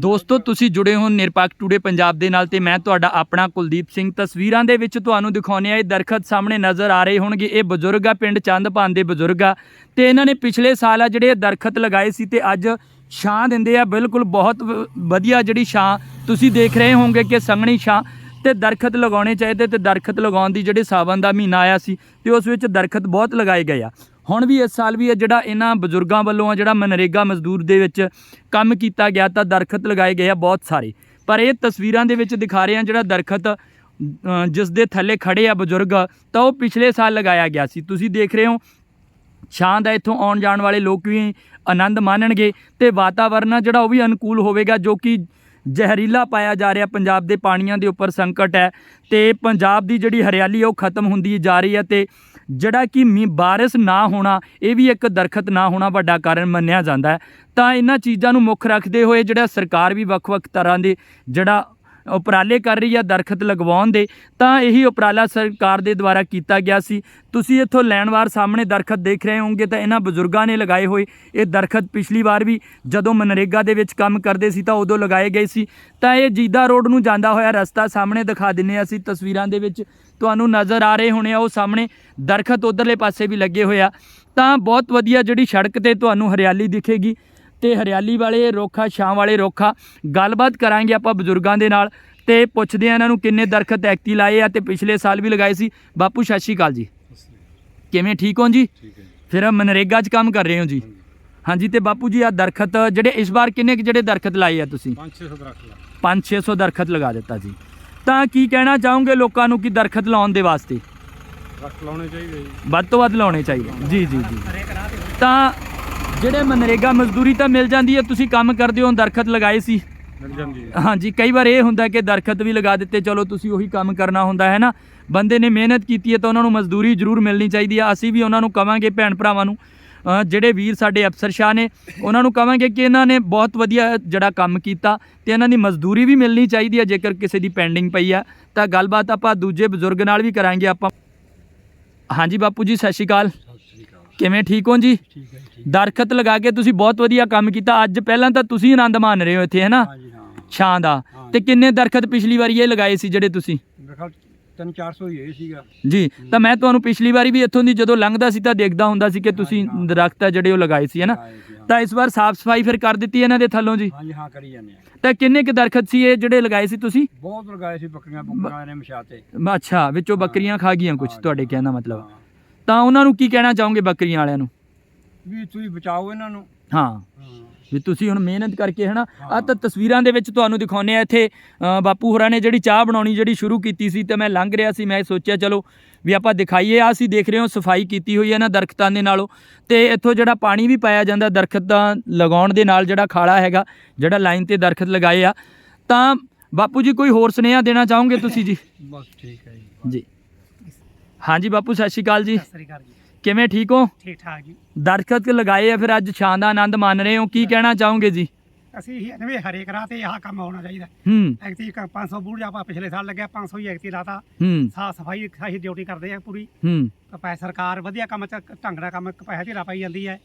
ਦੋਸਤੋ, ਤੁਸੀਂ ਜੁੜੇ ਹੋ ਨਿਰਪੱਖ ਟੂਡੇ ਪੰਜਾਬ ਦੇ ਨਾਲ ਤੇ ਮੈਂ ਤੁਹਾਡਾ ਆਪਣਾ ਕੁਲਦੀਪ ਸਿੰਘ। ਤਸਵੀਰਾਂ ਦੇ ਵਿੱਚ ਤੁਹਾਨੂੰ ਦਿਖਾਉਂਦੇ ਆ ਇਹ ਦਰਖਤ ਸਾਹਮਣੇ ਨਜ਼ਰ ਆ ਰਹੇ ਹੋਣਗੇ। ਇਹ ਬਜ਼ੁਰਗ ਆ, ਪਿੰਡ ਚੰਦਪਾਨ ਦੇ ਬਜ਼ੁਰਗ ਆ। ਤੇ ਇਹਨਾਂ ਨੇ ਪਿਛਲੇ ਸਾਲ ਆ ਜਿਹੜੇ ਇਹ ਦਰਖਤ ਲਗਾਏ ਸੀ ਤੇ ਅੱਜ ਛਾਂ ਦਿੰਦੇ ਆ। ਬਿਲਕੁਲ ਬਹੁਤ ਵ- ਵਧੀਆ ਜਿਹੜੀ ਛਾਂ ਤੁਸੀਂ ਦੇਖ ਰਹੇ ਹੋਵੋਗੇ ਕਿ ਸੰਘਣੀ ਛਾਂ। ਤੇ ਦਰਖਤ ਲਗਾਉਣੇ ਚਾਹੀਦੇ ਤੇ ਦਰਖਤ ਲਗਾਉਣ ਦੀ ਜਿਹੜੇ ਸਾਵਨ ਦਾ ਮਹੀਨਾ ਆਇਆ ਸੀ ਤੇ ਉਸ ਵਿੱਚ ਦਰਖਤ ਬਹੁਤ ਲਗਾਏ ਗਏ ਆ। ਹੁਣ ਵੀ ਇਸ ਸਾਲ ਵੀ ਇਹ ਜਿਹੜਾ ਇਹਨਾਂ ਬਜ਼ੁਰਗਾਂ ਵੱਲੋਂ ਆ ਜਿਹੜਾ ਮਨਰੇਗਾ ਮਜ਼ਦੂਰ ਦੇ ਵਿੱਚ ਕੰਮ ਕੀਤਾ ਗਿਆ ਤਾਂ ਦਰਖਤ ਲਗਾਏ ਗਏ ਆ ਬਹੁਤ ਸਾਰੇ। ਪਰ ਇਹ ਤਸਵੀਰਾਂ ਦੇ ਵਿੱਚ ਦਿਖਾ ਰਹੇ ਆ ਜਿਹੜਾ ਦਰਖਤ ਜਿਸ ਦੇ ਥੱਲੇ ਖੜੇ ਆ ਬਜ਼ੁਰਗ, ਤਾਂ ਉਹ ਪਿਛਲੇ ਸਾਲ ਲਗਾਇਆ ਗਿਆ ਸੀ। ਤੁਸੀਂ ਦੇਖ ਰਹੇ ਹੋ, ਛਾਂ ਦਾ ਇੱਥੋਂ ਆਉਣ ਜਾਣ ਵਾਲੇ ਲੋਕ ਵੀ ਆਨੰਦ ਮਾਣਨਗੇ ਤੇ ਵਾਤਾਵਰਨ ਆ ਜਿਹੜਾ ਉਹ ਵੀ ਅਨੁਕੂਲ ਹੋਵੇਗਾ ਜੋ ਕਿ ਜ਼ਹਿਰੀਲਾ ਪਾਇਆ ਜਾ ਰਿਹਾ, ਪੰਜਾਬ ਦੇ ਪਾਣੀਆਂ ਦੇ ਉੱਪਰ ਸੰਕਟ ਹੈ ਤੇ ਪੰਜਾਬ ਦੀ ਜਿਹੜੀ ਹਰਿਆਲੀ ਉਹ ਖਤਮ ਹੁੰਦੀ ਜਾ ਰਹੀ ਹੈ ਤੇ ਜਿਹੜਾ ਕਿ ਮੀ ਬਾਰਿਸ਼ ਨਾ ਹੋਣਾ, ਇਹ ਵੀ ਇੱਕ ਦਰਖਤ ਨਾ ਹੋਣਾ ਵੱਡਾ ਕਾਰਨ ਮੰਨਿਆ ਜਾਂਦਾ ਹੈ। ਤਾਂ ਇਹਨਾਂ ਚੀਜ਼ਾਂ ਨੂੰ ਮੁੱਖ ਰੱਖਦੇ ਹੋਏ ਜਿਹੜਾ ਸਰਕਾਰ ਵੀ ਵੱਖ-ਵੱਖ ਤਰ੍ਹਾਂ ਦੇ ਜਿਹੜਾ ਉਪਰਾਲੇ ਕਰ ਰਹੀ ਆ ਦਰਖਤ ਲਗਵਾਉਣ ਦੇ, ਤਾਂ ਇਹੀ ਉਪਰਾਲਾ ਸਰਕਾਰ ਦੇ ਦੁਆਰਾ ਕੀਤਾ ਗਿਆ ਸੀ। ਤੁਸੀਂ ਇੱਥੋਂ ਲੈਣਵਾਰ ਸਾਹਮਣੇ ਦਰਖਤ ਦੇਖ ਰਹੇ ਹੋਵੋਗੇ, ਤਾਂ ਇਹਨਾਂ ਬਜ਼ੁਰਗਾਂ ਨੇ ਲਗਾਏ ਹੋਏ ਇਹ ਦਰਖਤ ਪਿਛਲੀ ਵਾਰ ਵੀ ਜਦੋਂ ਮਨਰੇਗਾ ਦੇ ਵਿੱਚ ਕੰਮ ਕਰਦੇ ਸੀ, ਤਾਂ ਉਦੋਂ ਲਗਾਏ ਗਏ ਸੀ। ਤਾਂ ਇਹ ਜੀਦਾ ਰੋਡ ਨੂੰ ਜਾਂਦਾ ਹੋਇਆ ਰਸਤਾ ਸਾਹਮਣੇ ਦਿਖਾ ਦਿੰਨੇ ਹਾਂ ਅਸੀਂ ਤਸਵੀਰਾਂ ਦੇ ਵਿੱਚ। ਤੁਹਾਨੂੰ ਨਜ਼ਰ ਆ ਰਹੇ ਹੋਣੇ ਆ, ਉਹ ਸਾਹਮਣੇ ਦਰਖਤ ਉਧਰਲੇ ਪਾਸੇ ਵੀ ਲੱਗੇ ਹੋਏ ਆ। ਤਾਂ ਬਹੁਤ ਵਧੀਆ ਜਿਹੜੀ ਸੜਕ ਤੇ ਤੁਹਾਨੂੰ ਹਰਿਆਲੀ ਦਿਖੇਗੀ। ਤੇ ਹਰਿਆਲੀ ਵਾਲੇ ਰੋਖਾ ਛਾਂ ਵਾਲੇ ਰੋਖਾ। ਗੱਲਬਾਤ ਕਰਾਂਗੇ ਆਪਾਂ ਬਜ਼ੁਰਗਾਂ ਦੇ ਨਾਲ ਤੇ ਪੁੱਛਦੇ ਆ ਇਹਨਾਂ ਨੂੰ ਕਿੰਨੇ ਦਰਖਤ ਐਕਟੀ ਲਾਏ ਆ ਤੇ ਪਿਛਲੇ ਸਾਲ ਵੀ ਲਗਾਏ ਸੀ। ਬਾਪੂ ਸਤਿ ਸ਼੍ਰੀ ਅਕਾਲ ਜੀ। ਕਿਵੇਂ ਠੀਕ ਹੋ ਜੀ? ਠੀਕ ਹੈ ਜੀ। ਫਿਰ ਮਨਰੇਗਾ 'ਚ ਕੰਮ ਕਰ ਰਹੇ ਹੋ ਜੀ? ਹਾਂਜੀ। ਤੇ ਬਾਪੂ ਜੀ ਆ ਦਰਖਤ ਜਿਹੜੇ ਇਸ ਵਾਰ ਕਿੰਨੇ ਕੁ ਜਿਹੜੇ ਦਰਖਤ ਲਾਏ ਆ ਤੁਸੀਂ? 5-600 ਦਰਖਤ ਲਾ 5-600 ਦਰਖਤ ਲਗਾ ਦਿੱਤਾ ਜੀ। ਤਾਂ ਕੀ ਕਹਿਣਾ ਚਾਹੋਗੇ ਲੋਕਾਂ ਨੂੰ ਕਿ ਦਰਖਤ ਲਾਉਣ ਦੇ ਵਾਸਤੇ? ਦਰਖਤ ਲਾਉਣੇ ਚਾਹੀਦੇ ਜੀ। ਵੱਧ ਤੋਂ ਵੱਧ ਲਾਉਣੇ ਚਾਹੀਦੇ। ਜੀ ਜੀ ਜੀ। ਤਾਂ ਜਿਹੜੇ ਮਨਰੇਗਾ ਮਜ਼ਦੂਰੀ ਤਾਂ ਮਿਲ ਜਾਂਦੀ ਹੈ ਤੁਸੀਂ ਕੰਮ ਕਰਦੇ ਹੋ ਦਰਖਤ ਲਗਾਏ ਸੀ। ਮਿਲ ਜਾਂਦੀ ਹੈ। ਹਾਂਜੀ ਕਈ ਵਾਰ ਇਹ ਹੁੰਦਾ ਕਿ ਦਰਖਤ ਵੀ ਲਗਾ ਦਿੱਤੇ ਚਲੋ ਤੁਸੀਂ ਉਹੀ ਕੰਮ ਕਰਨਾ ਹੁੰਦਾ ਹੈ ਨਾ। ਬੰਦੇ ਨੇ ਮਿਹਨਤ ਕੀਤੀ ਹੈ ਤਾਂ ਉਹਨਾਂ ਨੂੰ ਮਜ਼ਦੂਰੀ ਜ਼ਰੂਰ ਮਿਲਣੀ ਚਾਹੀਦੀ ਆ ਅਸੀਂ ਵੀ ਉਹਨਾਂ ਨੂੰ ਕਵਾਂਗੇ ਭੈਣ ਭਰਾਵਾਂ ਨੂੰ ਜਿਹੜੇ ਵੀਰ ਸਾਡੇ ਅਫਸਰ ਸ਼ਾਹ ਨੇ ਉਹਨਾਂ ਨੂੰ ਕਵਾਂਗੇ ਕਿ ਇਹਨਾਂ ਨੇ ਬਹੁਤ ਵਧੀਆ ਜਿਹੜਾ ਕੰਮ ਕੀਤਾ ਤੇ ਇਹਨਾਂ ਦੀ ਮਜ਼ਦੂਰੀ ਵੀ ਮਿਲਣੀ ਚਾਹੀਦੀ ਹੈ ਜੇਕਰ ਕਿਸੇ ਦੀ ਪੈਂਡਿੰਗ ਪਈ ਆ ਤਾਂ ਗੱਲਬਾਤ ਆਪਾਂ ਦੂਜੇ ਬਜ਼ੁਰਗ ਨਾਲ ਵੀ ਕਰਾਂਗੇ ਆਪਾਂ। ਹਾਂਜੀ ਬਾਪੂ ਜੀ ਸਤਿ ਸ੍ਰੀ ਅਕਾਲ। ਕਿਵੇਂ? ਠੀਕ ਹੋ ਜੀ? ਠੀਕ ਹੈ ਠੀਕ ਦਰਖਤ ਲਗਾ ਕੇ ਤੁਸੀਂ ਬਹੁਤ ਵਧੀਆ ਕੰਮ ਕੀਤਾ। ਅੱਜ ਪਹਿਲਾਂ ਤਾਂ ਤੁਸੀਂ ਆਨੰਦ ਮਾਣ ਰਹੇ ਹੋ ਇੱਥੇ ਹੈ ਨਾ ਹਾਂ। ਜੀ ਹਾਂ ਛਾਂ ਦਾ। ਹਾਂ। ਤੇ ਕਿੰਨੇ ਦਰਖਤ ਪਿਛਲੀ ਵਾਰੀ ਇਹ ਲਗਾਏ ਸੀ ਜਿਹੜੇ ਤੁਸੀਂ? ਮੇਰੇ ਖਿਆਲ 3-400 ਹੀ ਇਹ ਸੀਗਾ। ਜੀ ਤਾਂ ਮੈਂ ਤੁਹਾਨੂੰ ਪਿਛਲੀ ਵਾਰੀ ਵੀ ਇੱਥੋਂ ਦੀ ਜਦੋਂ ਲੰਘਦਾ ਸੀ ਤਾਂ ਦੇਖਦਾ ਹੁੰਦਾ ਸੀ ਕਿ ਤੁਸੀਂ ਹਾਂ। ਦਰਖਤ ਆ ਜਿਹੜੇ ਉਹ ਲਗਾਏ ਸੀ ਹੈ ਨਾ ਲਾਏ ਸੀ, ਹਾਂ। ਤਾਂ ਇਸ ਵਾਰ ਸਾਫ਼ ਸਫ਼ਾਈ ਫਿਰ ਕਰ ਦਿੱਤੀ ਇਹਨਾਂ ਦੇ ਥੱਲੋਂ ਜੀ? ਹਾਂ ਜੀ ਹਾਂ ਕਰੀ ਜਾਂਦੇ ਆ। ਤਾਂ ਕਿੰਨੇ ਕੁ ਦਰਖਤ ਸੀ ਇਹ ਜਿਹੜੇ ਲਗਾਏ ਸੀ ਤੁਸੀਂ? ਬਹੁਤ ਲਗਾਏ ਸੀ ਬੱਕਰੀਆਂ ਬੁੱਕਰੀਆਂ ਨੇ ਮਸ਼ਾਤੇ ਅੱਛਾ ਵਿੱਚੋਂ ਬੱਕਰੀਆਂ ਖਾ ਗਈਆਂ ਕੁਝ ਤੁਹਾਡੇ ਕਹਿਣ ਦਾ ਮਤਲਬ। ਤਾਂ ਉਹਨਾਂ ਨੂੰ ਕੀ ਕਹਿਣਾ ਚਾਹੋਗੇ ਬੱਕਰੀਆਂ ਵਾਲਿਆਂ ਨੂੰ? ਵੀ ਤੁਸੀਂ ਬਚਾਓ ਇਹਨਾਂ ਨੂੰ। ਹਾਂ। ਵੀ ਤੁਸੀਂ ਹੁਣ ਮਿਹਨਤ ਕਰਕੇ ਹਨਾ ਆ। ਤਾਂ ਤਸਵੀਰਾਂ ਦੇ ਵਿੱਚ ਤੁਹਾਨੂੰ ਦਿਖਾਉਂਦੇ ਆ ਇੱਥੇ ਬਾਪੂ ਹੋਰਾਂ ਨੇ ਜਿਹੜੀ ਚਾਹ ਬਣਾਉਣੀ ਜਿਹੜੀ ਸ਼ੁਰੂ ਕੀਤੀ ਸੀ ਤੇ ਮੈਂ ਲੰਘ ਰਿਹਾ ਸੀ ਮੈਂ ਸੋਚਿਆ ਚਲੋ ਵੀ ਆਪਾਂ ਦਿਖਾਈਏ ਆ ਅਸੀਂ ਦੇਖ ਰਹੇ ਹਾਂ ਸਫ਼ਾਈ ਕੀਤੀ ਹੋਈ ਹੈ ਨਾ ਦਰਖਤਾਂ ਦੇ ਨਾਲੋਂ ਤੇ ਇੱਥੋਂ ਜਿਹੜਾ ਪਾਣੀ ਵੀ ਪਾਇਆ ਜਾਂਦਾ ਦਰਖਤਾਂ ਲਗਾਉਣ ਦੇ ਨਾਲ ਜਿਹੜਾ ਖਾਲਾ ਹੈਗਾ ਜਿਹੜਾ ਲਾਈਨ ਤੇ ਦਰਖਤ ਲਗਾਏ ਆ ਤਾਂ ਬਾਪੂ ਜੀ ਕੋਈ ਹੋਰ ਸੁਨੇਹਾ ਦੇਣਾ ਚਾਹੋਗੇ ਤੁਸੀਂ ਜੀ? ਬਸ ਠੀਕ ਹੈ ਜੀ। ਜੀ। ਹਾਂਜੀ ਬਾਪੂ ਸਤਿ ਸ਼੍ਰੀ ਅਕਾਲ ਜੀ। ਸਤਿ ਸ੍ਰੀ ਅਕਾਲ ਜੀ। ਕਿਵੇਂ ਠੀਕ ਹੋ? ਠੀਕ ਠਾਕ ਜੀ। ਦਰਖਤ ਲਗਾਏ ਆ ਫਿਰ ਅੱਜ ਛਾਂ ਦਾ ਆਨੰਦ ਮਾਣ ਰਹੇ ਹੋ ਕੀ ਕਹਿਣਾ ਚਾਹੋਗੇ ਜੀ? ਅਸੀਂ ਇਹ ਨਵੇਂ ਹਰੇਕ ਰਾਹ ਤੇ ਆਹ ਕੰਮ ਹੋਣਾ ਚਾਹੀਦਾ। ਹੂੰ। ਐਕਤੀ 500 ਬੂੜ ਆਪਾਂ ਪਿਛਲੇ ਸਾਲ ਲੱਗਿਆ 500 ਹੀ ਐਕਤੀ ਲਾਤਾ। ਹੂੰ। ਸਾਫ਼ ਸਫ਼ਾਈ ਸਹੀ ਡਿਊਟੀ ਕਰਦੇ ਆ ਪੂਰੀ। ਹੂੰ। ਤਾਂ ਪੈ ਸਰਕਾਰ ਵਧੀਆ ਕੰਮ ਚ ਢੰਗ ਨਾਲ ਕੰਮ ਪੈਸੇ ਧੀਰਾ ਪਾਈ ਜਾਂਦੀ ਹੈ।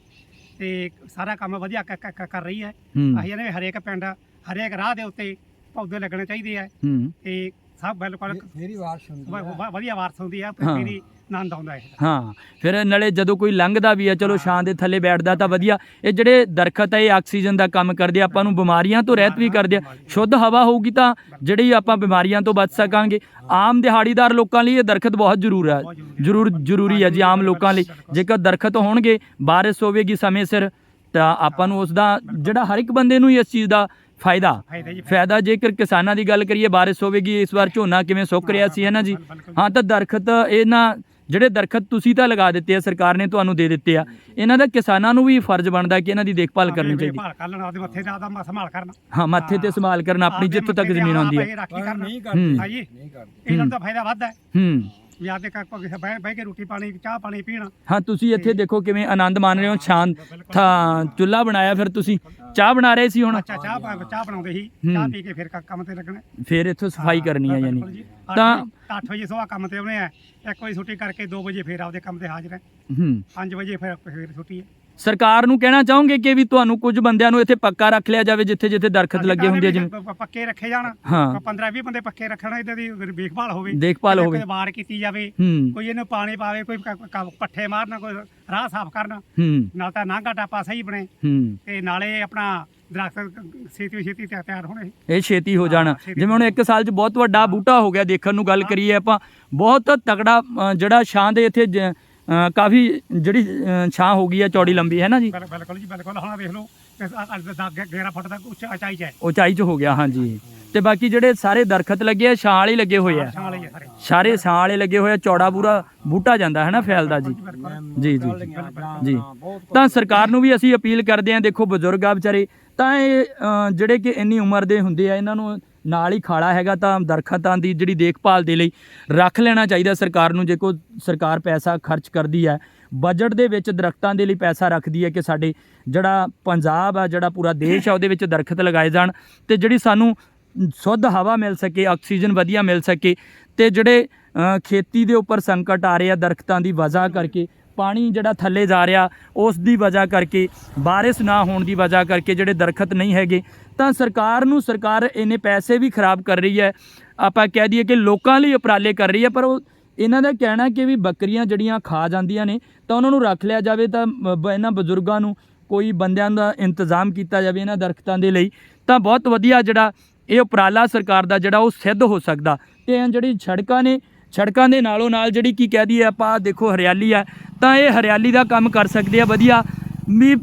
ਤੇ ਸਾਰਾ ਕੰਮ ਵਧੀਆ ਕਰ ਰਹੀ ਹੈ। ਹੂੰ। ਅਸੀਂ ਇਹਨੇ ਹਰੇਕ ਪਿੰਡ ਹਰੇਕ ਰਾਹ ਦੇ ਉੱਤੇ ਪੌਦੇ ਲੱਗਣੇ ਚਾਹੀਦੇ ਆ। ਹੂੰ। ਤੇ ਸਭ ਬਿਲਕੁਲ ਮੇਰੀ ਵਾਰ ਸੁਣ ਵ- ਵਧੀਆ ਵਾਰਸ ਹੁੰਦੀ ਆ ਹਾਂ। ਮੇਰੀ ਆਨੰਦ ਆਉਂਦਾ ਹੈ। ਹਾਂ ਫਿਰ ਨਾਲੇ ਜਦੋਂ ਕੋਈ ਲੰਘਦਾ ਵੀ ਆ ਚਲੋ ਛਾਂ ਦੇ ਥੱਲੇ ਬੈਠਦਾ ਤਾਂ ਵਧੀਆ। ਇਹ ਜਿਹੜੇ ਦਰਖਤ ਆ ਇਹ ਆਕਸੀਜਨ ਦਾ ਕੰਮ ਕਰਦੇ ਆ, ਆਪਾਂ ਨੂੰ ਬਿਮਾਰੀਆਂ ਤੋਂ ਰਹਿਤ ਵੀ ਕਰਦੇ ਆ। ਸ਼ੁੱਧ ਹਵਾ ਹੋਊਗੀ ਤਾਂ ਜਿਹੜੀ ਆਪਾਂ ਬਿਮਾਰੀਆਂ ਤੋਂ ਬਚ ਸਕਾਂਗੇ। ਆਮ ਦਿਹਾੜੀਦਾਰ ਲੋਕਾਂ ਲਈ ਇਹ ਦਰਖਤ ਬਹੁਤ ਜ਼ਰੂਰ ਹੈ ਬਹੁਤ ਜ਼ਰੂਰੀ ਹੈ। ਜ਼ਰੂਰ ਜ਼ਰੂਰੀ ਹੈ ਜੀ ਆਮ ਲੋਕਾਂ ਲਈ। ਜੇਕਰ ਦਰਖਤ ਹੋਣਗੇ ਬਾਰਿਸ਼ ਹੋਵੇਗੀ ਸਮੇਂ ਸਿਰ ਤਾਂ ਆਪਾਂ ਨੂੰ ਉਸ ਦਾ ਜਿਹੜਾ ਹਰ ਇੱਕ ਬੰਦੇ ਨੂੰ ਹੀ ਇਸ ਚੀਜ਼ ਦਾ ਫਾਇਦਾ। ਫਾਇਦਾ ਜੇਕਰ ਕਿਸਾਨਾਂ ਦੀ ਗੱਲ ਕਰੀਏ ਬਾਰਿਸ਼ ਹੋਵੇਗੀ ਇਸ ਵਾਰ ਝੋਨਾ ਕਿਵੇਂ ਸੁੱਕ ਰਿਹਾ ਸੀ ਹੈ ਨਾ ਜੀ। ਹਾਂ ਤਾਂ ਦਰਖਤ ਇਹਨਾਂ ਜਿਹੜੇ ਦਰਖਤ ਤੁਸੀਂ ਤਾਂ ਲਗਾ ਦਿੱਤੇ ਆ ਸਰਕਾਰ ਨੇ ਤੁਹਾਨੂੰ ਦੇ ਦਿੱਤੇ ਆ ਇਹਨਾਂ ਦਾ ਕਿਸਾਨਾਂ ਨੂੰ ਵੀ ਫਰਜ਼ ਬਣਦਾ ਕਿ ਇਹਨਾਂ ਦੀ ਦੇਖਭਾਲ ਕਰਨੀ ਚਾਹੀਦੀ ਭਾਲ ਕਰ ਲੈਣਾ ਉਹਦੇ ਮੱਥੇ ਦਾ ਉਹਦਾ ਸੰਭਾਲ ਕਰਨਾ। ਹਾਂ ਮੱਥੇ ਤੇ ਸੰਭਾਲ ਕਰਨਾ ਆਪਣੀ ਜਿੱਥੋਂ ਤੱਕ ਜ਼ਮੀਨ ਆਪ ਹੈ। ਨਹੀਂ ਹੂੰ। ਕਰਦੇ ਇਹਨਾਂ ਤਾਂ ਫਾਇਦਾ ਵੱਧਦਾ ਹੈ। ਹੂੰ। ਵੀ ਆਪਦੇ ਕ- ਕੋਈ ਬਹਿ ਬਹਿ ਕੇ ਰੋਟੀ ਪਾਣੀ ਚਾਹ ਪਾਣੀ ਪੀਣਾ। ਹਾਂ ਤੁਸੀਂ ਇੱਥੇ ਦੇਖੋ ਕਿਵੇਂ ਆਨੰਦ ਮਾਣ ਰਹੇ ਹੋ ਛਾਂ ਥਾਂ ਚੁੱਲ੍ਹਾ ਬਣਾਇਆ ਫਿਰ ਤੁਸੀਂ। ਚਾਹ ਬਣਾ ਰਹੇ ਸੀ ਹੁਣ? ਅੱਛਾ ਚਾਹ ਪਾ- ਚਾਹ ਬਣਾਉਂਦੇ ਸੀ। ਚਾਹ ਪੀ ਕੇ ਫਿਰ ਕ- ਕੰਮ ਤੇ ਲੱਗਣਾ। ਫਿਰ ਇੱਥੋਂ ਸਫ਼ਾਈ ਕਰਨੀ ਯਾਨੀ। ਤਾਂ ਤਾਂ 8 ਵਜੇ ਸਵੇਰ ਕੰਮ ਤੇ ਆਉਣੇ ਆ। 1 ਵਜੇ ਛੁੱਟੀ ਕਰਕੇ 2 ਵਜੇ ਫਿਰ ਆਪਦੇ ਕੰਮ ਤੇ ਹਾਜ਼ਰ ਹੈ ਹੂੰ। 5 ਵਜੇ ਫਿਰ ਫਿਰ ਛੁੱਟੀ ਹੈ ਸਰਕਾਰ ਨੂੰ ਕਹਿਣਾ ਚਾਹੋਗੇ ਕਿ ਵੀ ਤੁਹਾਨੂੰ ਕੁਝ ਬੰਦਿਆਂ ਨੂੰ ਇੱਥੇ ਪੱਕਾ ਰੱਖ ਲਿਆ ਜਾਵੇ ਜਿੱਥੇ ਜਿੱਥੇ ਦਰਖਤ ਲੱਗੇ ਹੁੰਦੇ ਆ ਜਿਵੇਂ? ਪੱਕੇ ਰੱਖੇ ਜਾਣ। ਹਾਂ। 15 20 ਬੰਦੇ ਪੱਕੇ ਰੱਖਣ ਇਦਾਂ ਦੀ ਦੇਖਭਾਲ ਹੋਵੇ। ਦੇਖਭਾਲ ਕੋਈ ਹੋਵੇ। ਵਾਰ ਕੀਤੀ ਜਾਵੇ। ਕੋਈ ਇਹਨੂੰ ਪਾਣੀ ਪਾਵੇ ਕੋਈ ਪੱਠੇ ਮਾਰਨ ਕੋਈ ਰਾਹ ਸਾਫ਼ ਕਰਨ। ਨਾਲ ਤਾਂ ਨਾਂਗਾ ਟਾਪਾ ਸਹੀ ਬਣੇ। ਤੇ ਨਾਲੇ ਆਪਣਾ ਦਰਖਤ ਛੇਤੀ ਛੇਤੀ ਤਿਆ- ਤਿਆਰ ਹੋਣੇ। ਇਹ ਛੇਤੀ ਹੋ ਜਾਣਾ। ਜਿਵੇਂ ਹੁਣ ਇੱਕ ਸਾਲ 'ਚ ਬਹੁਤ ਵੱਡਾ ਬੂਟਾ ਹੋ ਗਿਆ ਦੇਖਣ ਨੂੰ ਗੱਲ ਕਰੀਏ ਆਪਾਂ। ਬਹੁਤ ਤਕੜਾ ਜਿਹੜਾ ਛਾਂ ਦੇ ਇੱਥੇ ਕਾਫੀ ਜਿਹੜੀ ਛਾਂ ਹੋ ਗਈ ਹੈ ਚੌੜੀ ਲੰਬੀ ਹੈ ਨਾ ਜੀ? ਬਿਲ- ਬਿਲਕੁਲ ਜੀ ਬਿਲਕੁਲ। ਹੁਣ ਵੇਖ ਲਓ 11 ਫੁੱਟ ਤੱਕ ਉੱਚਾ ਉਚਾਈ 'ਚ ਹੈ। ਉਚਾਈ 'ਚ ਹੋ ਗਿਆ ਹਾਂਜੀ। ਤੇ ਬਾਕੀ ਜਿਹੜੇ ਸਾਰੇ ਦਰਖਤ ਲੱਗੇ ਆ ਛਾਂ ਵਾਲੇ ਲੱਗੇ ਹੋਏ ਆ। ਛਾਂ ਵਾਲੇ ਹੀ ਆ ਸਾਰੇ। ਛਾਂ ਵਾਲੇ ਲੱਗੇ ਹੋਏ ਆ ਚੌੜਾ ਪੂਰਾ ਬੂਟਾ ਜਾਂਦਾ ਹੈ ਨਾ ਫੈਲਦਾ ਜੀ। ਜੀ ਜੀ ਜੀ ਜੀ। ਤਾਂ ਸਰਕਾਰ ਨੂੰ ਵੀ ਅਸੀਂ ਅਪੀਲ ਕਰਦੇ ਹਾਂ ਦੇਖੋ ਬਜ਼ੁਰਗ ਆ ਵਿਚਾਰੇ ਤਾਂ ਇਹ ਜਿਹੜੇ ਕਿ ਇੰਨੀ ਉਮਰ ਦੇ ਹੁੰਦੇ ਆ ਇਹਨਾਂ ਨੂੰ ਨਾਲ ਹੀ ਖਾਲਾ ਹੈਗਾ ਤਾਂ ਦਰਖਤਾਂ ਦੀ ਜਿਹੜੀ ਦੇਖਭਾਲ ਦੇ ਲਈ ਰੱਖ ਲੈਣਾ ਚਾਹੀਦਾ ਸਰਕਾਰ ਨੂੰ, ਜੇ ਕੋਈ ਸਰਕਾਰ ਪੈਸਾ ਖਰਚ ਕਰਦੀ ਹੈ। ਬਜਟ ਦੇ ਵਿੱਚ ਦਰਖਤਾਂ ਦੇ ਲਈ ਪੈਸਾ ਰੱਖਦੀ ਹੈ ਕਿ ਸਾਡੇ ਜਿਹੜਾ ਪੰਜਾਬ ਆ, ਜਿਹੜਾ ਪੂਰਾ ਦੇਸ਼ ਆ, ਉਹਦੇ ਵਿੱਚ ਦਰਖਤ ਲਗਾਏ ਜਾਣ ਤੇ ਜਿਹੜੀ ਸਾਨੂੰ ਸ਼ੁੱਧ ਹਵਾ ਮਿਲ ਸਕੇ, ਆਕਸੀਜਨ ਵਧੀਆ ਮਿਲ ਸਕੇ ਤੇ ਜਿਹੜੇ ਖੇਤੀ ਦੇ ਉੱਪਰ ਸੰਕਟ ਆ ਰਹੇ ਆ ਦਰਖਤਾਂ ਦੀ ਵਜ੍ਹਾ ਕਰਕੇ, ਪਾਣੀ ਜਿਹੜਾ ਥੱਲੇ ਜਾ ਰਿਹਾ ਉਸ ਦੀ ਵਜ੍ਹਾ ਕਰਕੇ, ਬਾਰਿਸ਼ ਨਾ ਹੋਣ ਦੀ ਵਜ੍ਹਾ ਕਰਕੇ ਜਿਹੜੇ ਦਰਖਤ ਨਹੀਂ ਹੈਗੇ ਤਾਂ ਸਰਕਾਰ ਨੂੰ, ਸਰਕਾਰ ਇਹਨੇ ਪੈਸੇ ਵੀ ਖਰਾਬ ਕਰ ਰਹੀ ਹੈ। ਆਪਾਂ ਕਹਿ ਦਈਏ ਕਿ ਲੋਕਾਂ ਲਈ ਉਪਰਾਲੇ ਕਰ ਰਹੀ ਹੈ, ਪਰ ਉਹ ਇਹਨਾਂ ਦਾ ਕਹਿਣਾ ਕਿ ਵੀ ਬੱਕਰੀਆਂ ਜਿਹੜੀਆਂ ਖਾ ਜਾਂਦੀਆਂ ਨੇ, ਤਾਂ ਉਹਨਾਂ ਨੂੰ ਰੱਖ ਲਿਆ ਜਾਵੇ, ਤਾਂ ਬ- ਇਹਨਾਂ ਬਜ਼ੁਰਗਾਂ ਨੂੰ ਕੋਈ ਬੰਦਿਆਂ ਦਾ ਇੰਤਜ਼ਾਮ ਕੀਤਾ ਜਾਵੇ ਇਹਨਾਂ ਦਰਖਤਾਂ ਦੇ ਲਈ, ਤਾਂ ਬਹੁਤ ਵਧੀਆ ਜਿਹੜਾ ਇਹ ਉਪਰਾਲਾ ਸਰਕਾਰ ਦਾ ਜਿਹੜਾ ਉਹ ਸਿੱਧ ਹੋ ਸਕਦਾ। ਤੇ ਇਹ ਜਿਹੜੀ ਸੜਕਾਂ ਨੇ, ਸੜਕਾਂ ਦੇ ਨਾਲੋਂ ਨਾਲ ਜਿਹੜੀ ਕੀ ਕਹਿ ਦਈਏ ਆਪਾਂ ਦੇਖੋ ਹਰਿਆਲੀ ਆ, ਤਾਂ ਇਹ ਹਰਿਆਲੀ ਦਾ ਕੰਮ ਕਰ ਸਕਦੇ ਆ, ਵਧੀਆ। ਵੀ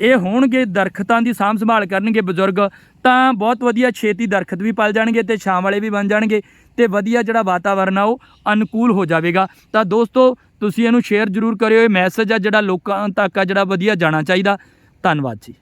ਇਹ ਹੋਣਗੇ, ਦਰਖਤਾਂ ਦੀ ਸਾਂਭ ਸੰਭਾਲ ਕਰਨਗੇ ਬਜ਼ੁਰਗ, ਤਾਂ ਬਹੁਤ ਵਧੀਆ ਛੇਤੀ ਦਰਖਤ ਵੀ ਪਲ ਜਾਣਗੇ ਤੇ ਛਾਂ ਵਾਲੇ ਵੀ ਬਣ ਜਾਣਗੇ ਤੇ ਵਧੀਆ ਜਿਹੜਾ ਵਾਤਾਵਰਨ ਆ, ਉਹ ਅਨੁਕੂਲ ਹੋ ਜਾਵੇਗਾ। ਤਾਂ ਦੋਸਤੋ, ਤੁਸੀਂ ਇਹਨੂੰ ਸ਼ੇਅਰ ਜ਼ਰੂਰ ਕਰਿਓ, ਇਹ ਮੈਸੇਜ ਆ ਜਿਹੜਾ ਲੋਕਾਂ ਤੱਕ ਆ ਜਿਹੜਾ ਵਧੀਆ ਜਾਣਾ ਚਾਹੀਦਾ। ਧੰਨਵਾਦ ਜੀ।